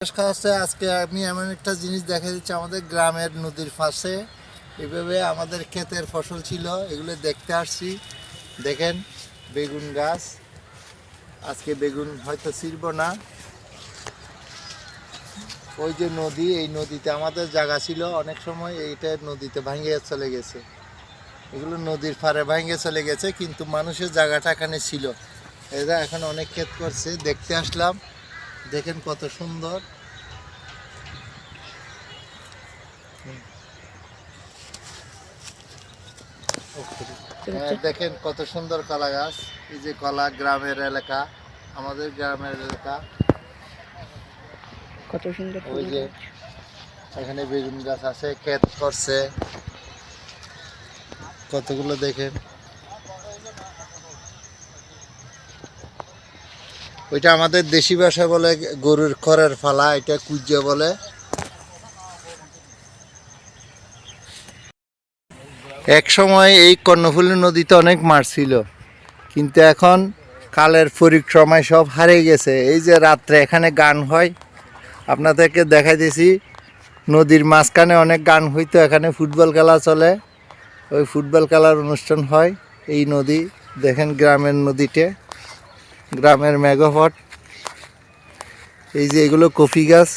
হচ্ছে আজকে আমি এমন একটা জিনিস দেখা দিচ্ছি আমাদের গ্রামের নদীর পাশে। এভাবে আমাদের ক্ষেতের ফসল ছিল, এগুলো দেখতে আসছি। দেখেন, বেগুন গাছ। আজকে বেগুন হয়তো ছিড়ব না। ওই যে নদী, এই নদীতে আমাদের জায়গা ছিল, অনেক সময় এইটা নদীতে ভাঙে চলে গেছে। এগুলো নদীর পাড়ে ভাঙে চলে গেছে, কিন্তু মানুষের জায়গাটা এখানে ছিল। এরা এখন অনেক ক্ষেত করছে, দেখতে আসলাম। দেখেন কত সুন্দর। হ্যাঁ, দেখেন কত সুন্দর কলা গাছ। এই যে কলা গ্রামের এলাকা আমাদের গ্রামের এলাকা। কত সুন্দর ওই যে এখানে বেগুন গাছ আছে ক্ষেত করছে। কতগুলো দেখেন। ওইটা আমাদের দেশি ভাষায় বলে, গরুর খড়ের ফালা, এটা কুজ্জে বলে। এক সময় এই কর্ণফুলী নদীতে অনেক মাছ ছিল, কিন্তু এখন কালের পরিক্রমায় সব হারিয়ে গেছে। এই যে রাত্রে এখানে গান হয়, আপনাদেরকে দেখাই দিছি নদীর মাঝখানে অনেক গান হইতো, এখানে ফুটবল খেলা চলে। ওই ফুটবল খেলার অনুষ্ঠান হয় এই নদী, দেখেন গ্রামের নদীতে। গ্রামের মেঘপট এই যে এগুলো কফি গাছ।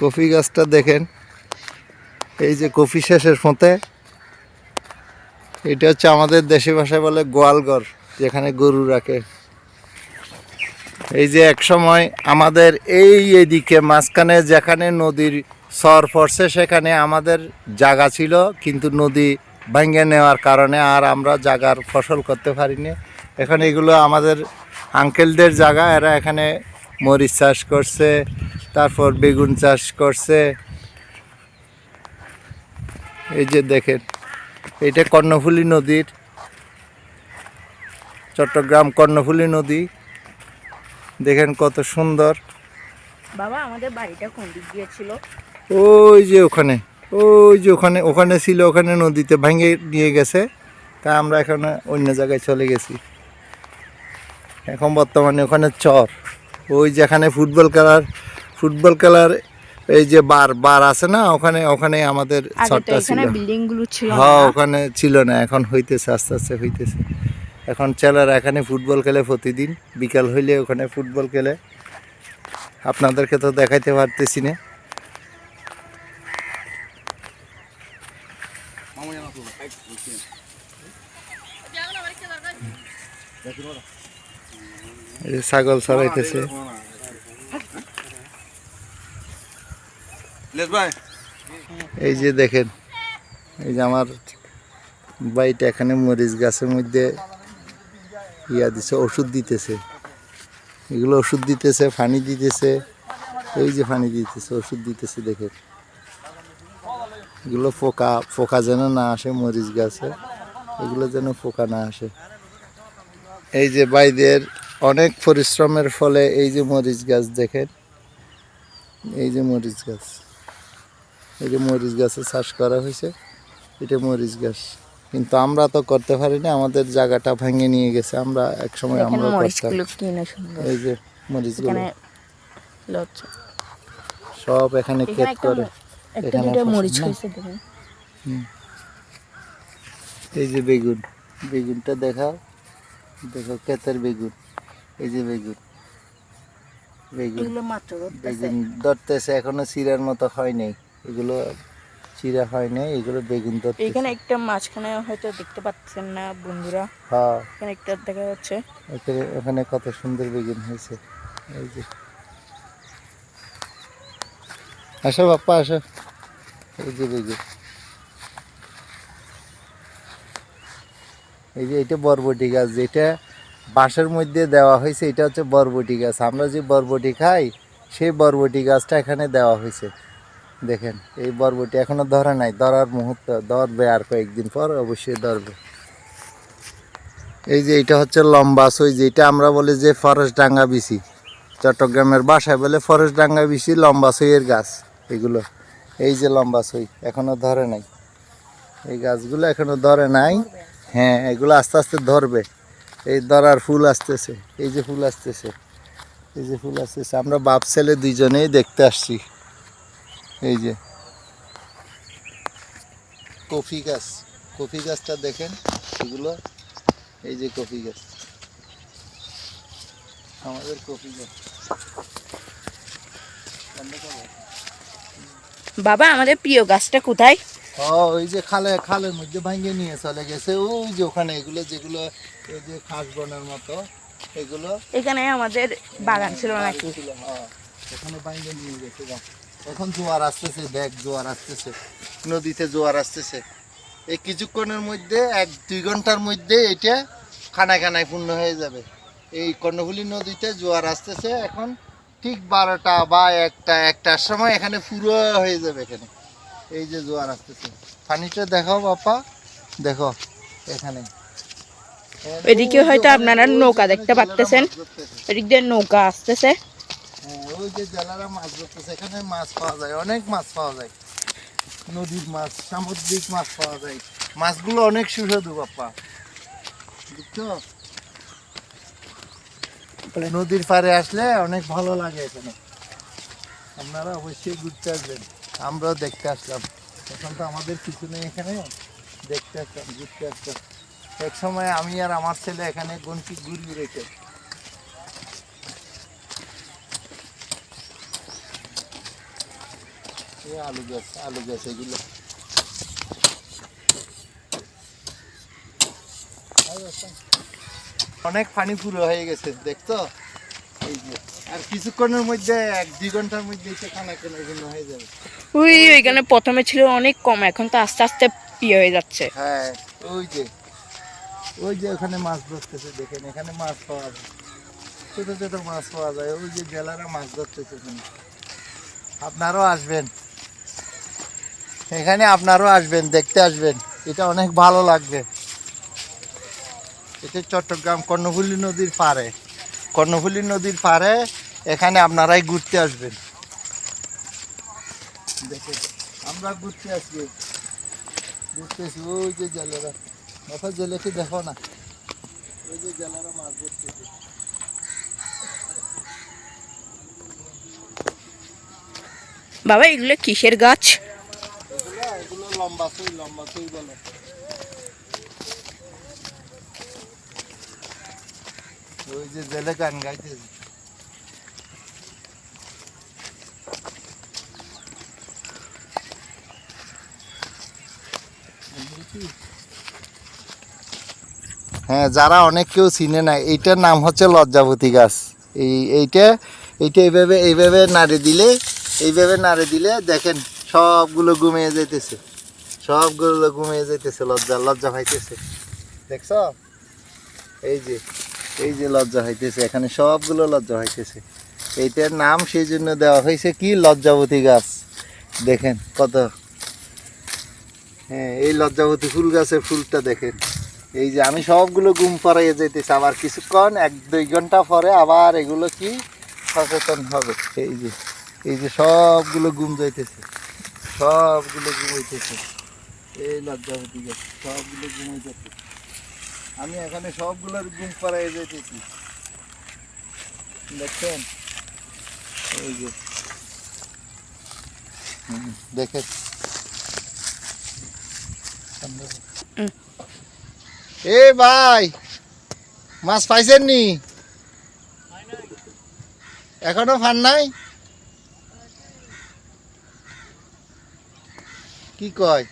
কফি গাছটা দেখেন। এই যে কফি শেষের ফোঁতে। এটা হচ্ছে আমাদের দেশি ভাষায় বলে গোয়ালঘর, যেখানে গরু রাখে। এই যে এক সময় আমাদের এই এদিকে মাঝখানে যেখানে নদীর সর পড়ছে, সেখানে আমাদের জায়গা ছিল, কিন্তু নদী ভেঙে নেওয়ার কারণে আর আমরা জায়গার ফসল করতে পারিনি। এখন এগুলো আমাদের আঙ্কেলদের জায়গা এরা এখানে মরিচ চাষ করছে তারপর বেগুন চাষ করছে। এই যে দেখেন এটা কর্ণফুলী নদীর চট্টগ্রাম কর্ণফুলী নদী। দেখেন কত সুন্দর। বাবা আমাদের বাড়িটা কোন দিক দিয়ে ছিল ওই যে ওখানে। ওই যে ওখানে ওখানে ছিল ওখানে নদীতে ভেঙে নিয়ে গেছে। তা আমরা এখানে অন্য জায়গায় চলে গেছি। এখন বর্তমানে ওখানে চর। ওই যেখানে ফুটবল খেলার ফুটবল খেলার এই যে বার বার আছে না ওখানে ওখানে আমাদের চরটা ছিল। হ্যাঁ ওখানে ছিল না এখন হইতেছে আস্তে আস্তে হইতেছে। এখন ছেলেরা এখানে ফুটবল খেলে প্রতিদিন বিকাল হইলে ওখানে ফুটবল খেলে। আপনাদেরকে তো দেখাইতে পারতেছি না এই যে ছাগল চড়াইতেছে। এই যে দেখেন এই যে আমার বাড়িটা এখানে মরিচ গাছের মধ্যে ইয়া দিছে ওষুধ দিতেছে। এগুলো ওষুধ দিতেছে ফানি দিতেছে এই যে ফানি দিতেছে ওষুধ দিতেছে দেখেন। এগুলো পোকা পোকা যেন না আসে মরিচ গাছে এগুলো যেন পোকা না আসে। এই যে বাইদের অনেক পরিশ্রমের ফলে এই যে মরিচ গাছ দেখেন এই যে মরিচ গাছ এই যে মরিচ গাছে চাষ করা হয়েছে এটা মরিচ গাছ। কিন্তু আমরা তো করতে পারিনি আমাদের জায়গাটা ভেঙে নিয়ে গেছে আমরা এক সময় আমরা করতাম। এই যে মরিচগুলো। সব এখানে এখানে ক্ষেত করে। একটা দুটো মরিচ। হয়েছে দেখুন। এই যে বেগুন বেগুনটা দেখাও। দেখো ক্ষেতের বেগুন এই যে বেগুন। বেগুন ধরতেছে। বেগুন ধরতেছে এখনও চিরার মতো হয় নাই। এগুলো চিরা হয় নাই এগুলো বেগুন ধরতেছে। এখানে একটা মাঝখানে হয়তো দেখতে পাচ্ছেন না বন্ধুরা। হ্যাঁ। এখানে একটা দেখা যাচ্ছে। এখানে ওখানে কত সুন্দর বেগুন হয়েছে। এই যে। আসো বাপ্পা, আসো। এই যে বেগুন এই যে, এটা বরবটি গাছ, যেটা বাঁশের মধ্যে দেওয়া হয়েছে, এটা হচ্ছে বরবটি গাছ। আমরা যে বরবটি খাই, সেই বরবটি গাছটা এখানে দেওয়া হয়েছে। দেখেন, এই বরবটি এখনও ধরা নাই, ধরার মুহূর্ত, ধরবে আর কয়েকদিন পর অবশ্যই ধরবে। এই যে, এটা হচ্ছে লম্বা সই, যেটা আমরা বলি যে ফরেস্ট ডাঙ্গা বিচি চট্টগ্রামের বাসায় বলে ফরেস্ট ডাঙ্গা বিচি লম্বা সইয়ের গাছ। এগুলো। এই যে লম্বা সই এখনও ধরে নাই। এই গাছগুলো এখনও ধরে নাই। হ্যাঁ এগুলো আস্তে আস্তে ধরবে। এই ধরার ফুল আসতেছে, এই যে ফুল আসতেছে, এই যে ফুল আসতেছে। আমরা বাপ ছেলে দুইজনেই দেখতে আসছি। এই যে কফি গাছ, কফি গাছটা দেখেন এগুলো। এই যে কফি গাছ। আমাদের কফি গাছ। বাবা আমাদের প্রিয় গাছটা কোথায়? ওই যে খালে খালের মধ্যে ভাঙিয়ে নিয়ে চলে গেছে। ওই যে ওখানে এগুলো যেগুলো এই যে খাস বনের মতো এগুলো। এখানে আমাদের বাগান ছিল নাকি? ছিল, হ্যাঁ। ওখানে ভাঙিয়ে নিয়ে গেছে এখন জোয়ার আসতেছে দেখ জোয়ার আসতেছে। নদীতে জোয়ার আসতেছে। এই কিছুক্ষণের মধ্যে এক দুই ঘণ্টার মধ্যে এটা খানায় খানায় পূর্ণ হয়ে যাবে। এই কর্ণফুলী নদীতে জোয়ার আসতেছে এখন ঠিক বারোটা বা একটা একটার সময় এখানে পুরো হয়ে যাবে এখানে। এই যে জোয়ার আসতেছে। পানিটা দেখাও বাপা দেখো এখানে। এদিকে হয়তো আপনারা নৌকা দেখতে পারতেছেন এদিক দিয়ে নৌকা আসতেছে। হ্যাঁ, ওই যে জেলারা মাছ ধরতেছে। এখানে মাছ পাওয়া যায় অনেক মাছ পাওয়া যায়। নদীর মাছ সামুদ্রিক মাছ পাওয়া যায়। মাছগুলো অনেক সুস্বাদু বাপ্পা। বুঝছ? নদীর পাড়ে আসলে অনেক ভালো লাগে এখানে। আপনারা অবশ্যই ঘুরতে আসবেন। আমরাও দেখতে আসলাম। এখন তো আমাদের কিছু নেই এখানে। দেখতে আসলাম, ঘুরতে আসলাম। এক সময় আমি আর আমার ছেলে এখানে গন্টি ঘুরিয়ে রেখে। আলু গাছ আলু গাছ এগুলো। অনেক পানি পুরো হয়ে গেছে দেখতো এই যে আর কিছুক্ষণের মধ্যে এক দুই ঘণ্টার মধ্যে খানা কেনা জন্য হয়ে যাবে। ওই ওইখানে প্রথমে ছিল অনেক কম এখন তো আস্তে আস্তে ইয়ে হয়ে যাচ্ছে। হ্যাঁ ওই যে ওই যে ওখানে মাছ ধরতেছে দেখেন এখানে মাছ পাওয়া যায়। ছোট ছোট মাছ পাওয়া যায় ওই যে জেলারা মাছ ধরতেছে আপনারাও আসবেন। এখানে আপনারাও আসবেন দেখতে আসবেন। এটা অনেক ভালো লাগবে। এটা চট্টগ্রাম কর্ণফুলী নদীর পাড়ে। কর্ণফুলী নদীর পাড়ে এখানে আপনারাই ঘুরতে আসবেন। আমরা ঘুরতে আসছি ঘুরতেছি ওই যে জেলেরা। বাবা জেলেকে দেখো না? ওই যে জেলেরা মাছ ধরতেছে বাবা এগুলো কিসের গাছ? এগুলো এগুলো লম্বা সুই লম্বা সুই বলে। ওই যে জেলে গান গাইতেছে। হ্যাঁ যারা অনেক কেউ চিনে না, এইটার নাম হচ্ছে লজ্জাবতী গাছ। এই এইটা এইটা এইভাবে এইভাবে নাড়ে দিলে, এইভাবে নাড়ে দিলে দেখেন সবগুলো ঘুমিয়ে যাইতেছে। সবগুলো ঘুমিয়ে যাইতেছে, লজ্জা লজ্জা পাইতেছে। দেখছ? এই যে এই যে লজ্জা হইতেছে, এখানে সবগুলো লজ্জা হইতেছে। এইটার নাম সেই জন্য দেওয়া হয়েছে কি? লজ্জাবতী গাছ। দেখেন কত। হ্যাঁ এই লজ্জাবতী ফুল গাছের ফুলটা দেখেন। এই যে আমি সবগুলো গুম পাড়াইয়ে যাইতেছি, আবার কিছুক্ষণ, এক, দুই ঘণ্টা পরে আবার এগুলো কি? সচেতন হবে। এই যে এই যে সবগুলো গুম যাইতেছে। সবগুলো ঘুমাইতেছে এই লজ্জাবতী গাছ, সবগুলো ঘুমাইতেছে আমি এখানে সবগুলোর ঘুম পাড়াইয়ে যাইতেছি দেখছেন? এই যে। দেখে। এ ভাই, মাছ পাইছেন নি? এখনও ফান নাই? কি কয়?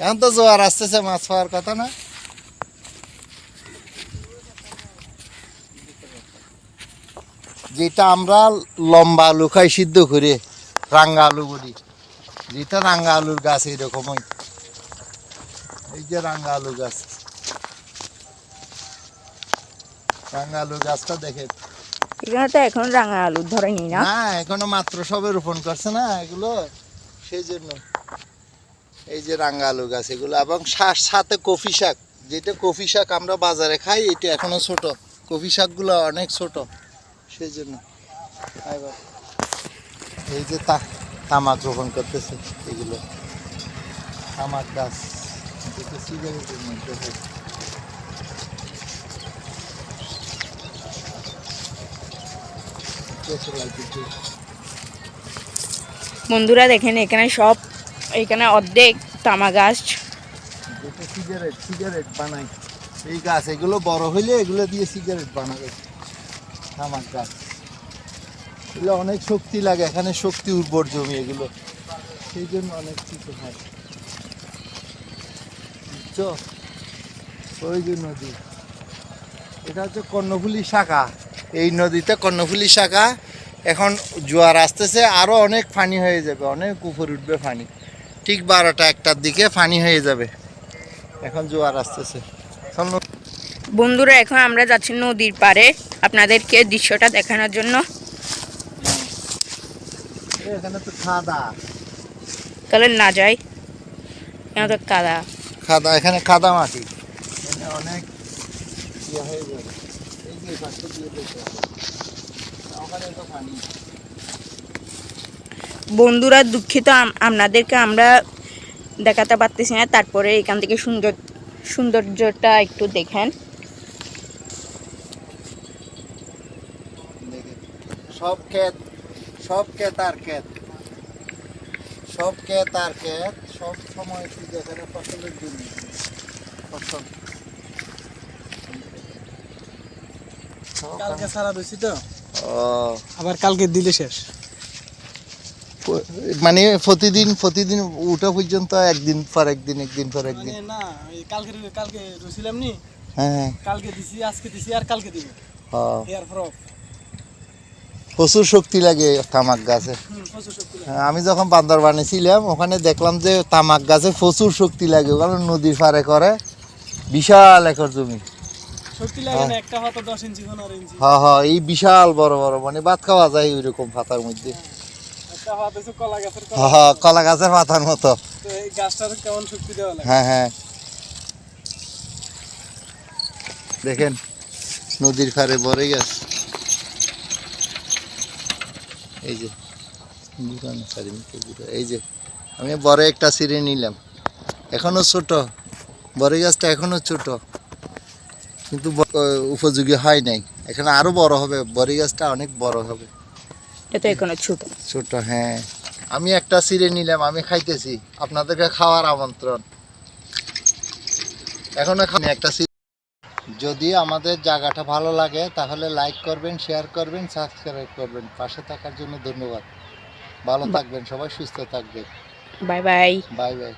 এখন তো জোয়ার আসতেছে, মাছ পাওয়ার কথা না? যেটা আমরা লম্বা আলু খাই সিদ্ধ করে রাঙ্গা আলু বলি যেটা রাঙ্গা আলুর গাছ এইরকমই এই যে রাঙ্গা আলু গাছ। রাঙ্গা আলু গাছটা দেখে এখানে তো এখন রাঙা আলু ধরেনি না? না এখনও মাত্র সবে রোপণ করছে না এগুলো। সেই জন্য এই যে রাঙ্গা আলু গাছ এগুলো। এবং সাথে কফি শাক। যেটা কফি শাক আমরা বাজারে খাই এটা এখনও ছোট। কফি শাকগুলো অনেক ছোট। সেই জন্য। এই যে তামাক রোপণ করতেছে এগুলো। তামাক গাছ এটা সিগারেটের মধ্যে বন্ধুরা দেখেন এখানে সব এখানে অর্ধেক তামা গাছ। সিগারেট সিগারেট বানাই। এই গাছ এগুলো বড় হইলে এগুলো দিয়ে সিগারেট বানাবে। তামাক গাছ এগুলো অনেক শক্তি লাগে, এখানে শক্তি উর্বর জমি এগুলো। সেই জন্য অনেক কিছু হয়। ওই যে নদী। এটা হচ্ছে কর্ণফুলী শাখা। এই নদীতে কর্ণফুলী শাখা। এখন জোয়ার আসতেছে আরও অনেক পানি হয়ে যাবে, অনেক উপর উঠবে পানি। ঠিক বারোটা একটার দিকে পানি হয়ে যাবে। এখন জোয়ার আসতেছে। বন্ধুরা, এখন আমরা যাচ্ছি নদীর পাড়ে। আপনাদেরকে দৃশ্যটা দেখানোর জন্য। তাহলে না যাই। এখানে তো কাদা। এখানে খাদা মাটি। অনেক ইয়ে বন্ধুরা দুঃখিত আপনাদেরকে আমরা দেখাতে পারতেছি না। তারপরে এখান থেকে সুন্দর সৌন্দর্যটা একটু দেখেন। সব ক্ষেত সব ক্ষেত আর ক্ষেত। সব ক্ষেত আর ক্ষেত সব সময় শুধু এখানে ফসলের জন্য। ফসল। কালকে সারা রয়েছি তো? আবার কালকে দিলে শেষ। মানে প্রতিদিন প্রতিদিন উঠা পর্যন্ত একদিন পর একদিন একদিন পর একদিন। মানে না কালকে কালকে রয়েছিলাম নি? হ্যাঁ। হ্যাঁ কালকে দিছি আজকে দিছি আর কালকে দিব। হ্যাঁ। এয়ার ফ্রক প্রচুর শক্তি লাগে তামাক গাছে। হ্যাঁ, আমি যখন বান্দরবানে ছিলাম ওখানে দেখলাম যে তামাক গাছে প্রচুর শক্তি লাগে ওখানে নদীর পাড়ে করে বিশাল একর জমি। ইঞ্চি হ্যাঁ হ্যাঁ এই বিশাল বড় বড় মানে ভাত খাওয়া যায় ওই রকম পাতার মধ্যে। হ্যাঁ হ্যাঁ কলা গাছের পাতার মতো। হ্যাঁ হ্যাঁ। দেখেন নদীর পাড়ে বড় গাছ। এই যে দোকানে দূরে। এই যে আমি বড় একটা সিঁড়ি নিলাম। এখনও ছোট বড় গাছটা এখনও ছোট কিন্তু উপযোগী হয় নাই। এখানে আরও বড় হবে বড় গাছটা অনেক বড় হবে। এটা এখনও ছোট। ছোট হ্যাঁ। আমি একটা সিরে নিলাম আমি খাইতেছি। আপনাদেরকে খাওয়ার আমন্ত্রণ। এখনও খানি একটা যদি আমাদের জায়গাটা ভালো লাগে তাহলে লাইক করবেন শেয়ার করবেন সাবস্ক্রাইব করবেন। পাশে থাকার জন্য ধন্যবাদ। ভালো থাকবেন সবাই সুস্থ থাকবেন। Bye bye bye bye